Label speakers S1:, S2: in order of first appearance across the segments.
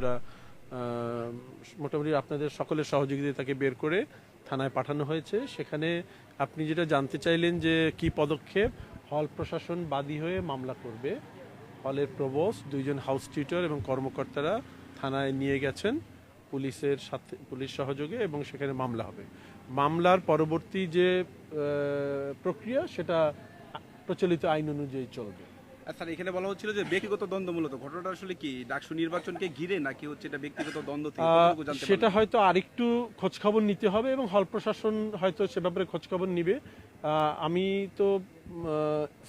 S1: আমরা মোটামুটি আপনাদের সকলের সহযোগিতায় তাকে বের করে থানায় পাঠানো হয়েছে। সেখানে আপনি যেটা জানতে চাইলেন যে কি পদক্ষেপ, হল প্রশাসন বাদী হয়ে মামলা করবে। হলের প্রবোস্ট দুইজন হাউস টিউটর এবং কর্মকর্তারা থানায় নিয়ে গেছেন। পুলিশের সাথে, পুলিশ সহযোগে এবং সেখানে মামলা হবে। মামলার পরবর্তী যে প্রক্রিয়া সেটা প্রচলিত আইন অনুযায়ী চলবে।
S2: স্যার এখানে বলা হচ্ছিল যে ব্যক্তিগত দ্বন্দ্ব মূলত। ঘটনাটা আসলে কি? ডাকসু নির্বাচনকে ঘিরে নাকি হচ্ছে এটা ব্যক্তিগত দ্বন্দ্ব
S1: সেটা হয়তো আরেকটু খোঁজখবর নিতে হবে এবং হল প্রশাসন হয়তো সে ব্যাপারে খোঁজখবর নিবে। আহ, আমি তো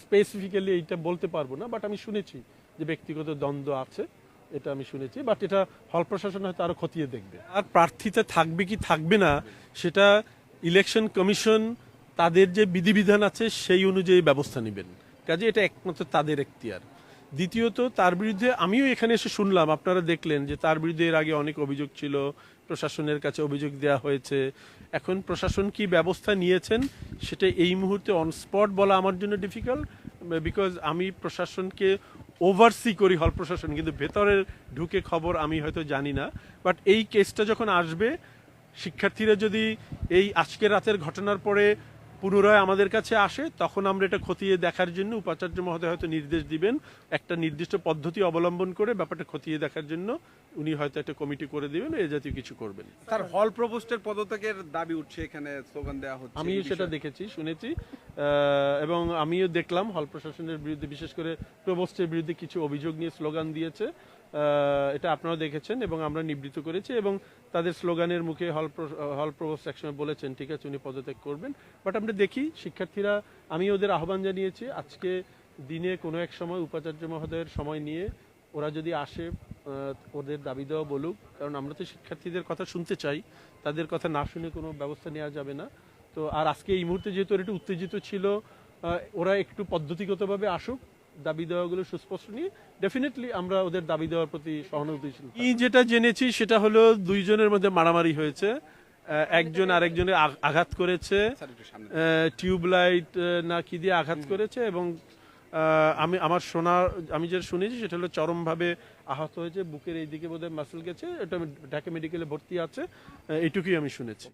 S1: স্পেসিফিক্যালি এইটা বলতে পারব না বাট আমি শুনেছি যে ব্যক্তিগত দ্বন্দ্ব আছে এটা আমি শুনেছি বাট এটা হল প্রশাসন হয়তো আরও খতিয়ে দেখবে। আর প্রার্থীতে থাকবে কি থাকবে না সেটা ইলেকশন কমিশন তাদের যে বিধিবিধান আছে সেই অনুযায়ী ব্যবস্থা নেবেন। কাজে এটা একমাত্র তাদের এখতিয়ার। দ্বিতীয়ত, তার বিরুদ্ধে আমিও এখানে এসে শুনলাম, আপনারা দেখলেন যে তার বিরুদ্ধে এর আগে অনেক অভিযোগ ছিল, প্রশাসনের কাছে অভিযোগ দেওয়া হয়েছে। এখন প্রশাসন কি ব্যবস্থা নিয়েছেন, সেটা এই মুহূর্তে অন স্পট বলা আমার জন্য ডিফিকাল্ট বিকজ আমি প্রশাসনকে ওভারসি করি হল প্রশাসন, কিন্তু ভেতরের ঢুকে খবর আমি হয়তো জানি না। বাট এই কেসটা যখন আসবে, শিক্ষার্থীরা যদি এই আজকে রাতের ঘটনার পরে পুনরায় আমাদের কাছে আসে তখন আমরা এটা খতিয়ে দেখার জন্য উপাচার্য মহোদয় হয়তো নির্দেশ দিবেন একটা নির্দিষ্ট পদ্ধতি অবলম্বন করে ব্যাপারটা খতিয়ে দেখার জন্য উনি হয়তো একটা কমিটি করে দিবেন এ জাতীয় কিছু করবেন।
S2: স্যার হল প্রবোস্টের পদত্যাগের দাবি উঠছে এখানে স্লোগান দেওয়া হচ্ছে
S1: আমি সেটা দেখেছি শুনেছি। এবং আমিও দেখলাম হল প্রশাসনের বিরুদ্ধে, বিশেষ করে প্রবোস্টের বিরুদ্ধে কিছু অভিযোগ নিয়ে স্লোগান দিয়েছে। এটা আপনারা দেখেছেন এবং আমরা নিবৃত্ত করেছি এবং তাদের স্লোগানের মুখে হল হল প্রবোস্ট একসময় বলেছেন, ঠিক আছে, উনি পদত্যাগ করবেন। বাট আমরা দেখি, শিক্ষার্থীরা, আমি ওদের আহ্বান জানিয়েছি, আজকে দিনে কোনো এক সময় উপাচার্য মহোদয়ের সময় নিয়ে ওরা যদি আসে ওদের দাবি দেওয়া বলুক, কারণ আমরা তো শিক্ষার্থীদের কথা শুনতে চাই, তাদের কথা না শুনে কোনো ব্যবস্থা নেওয়া যাবে না। তো আর আজকে এই মুহূর্তে যেহেতু ওরা একটু উত্তেজিত ছিল ওরা একটু পদ্ধতিগতভাবে আসুক দাবি দেওয়াগুলো সুস্পষ্ট নিয়ে ডেফিনেটলি আমরা ওদের দাবি দেওয়ার প্রতি সহানুভূতিশীল কি যেটা জেনেছি সেটা হলো দুইজনের মধ্যে মারামারি হয়েছে একজন আরেকজনের আঘ- আঘাত করেছে টিউবলাইট না কি দিয়ে আঘাত করেছে এবং আমি আমার শোনা আমি যেটা শুনেছি সেটা হলো চরমভাবে আহত হয়েছে বুকের এইদিকে বোধহয় মাসেল গেছে এটা ঢাকা মেডিকেলে ভর্তি আছে আহ, এইটুকুই আমি শুনেছি।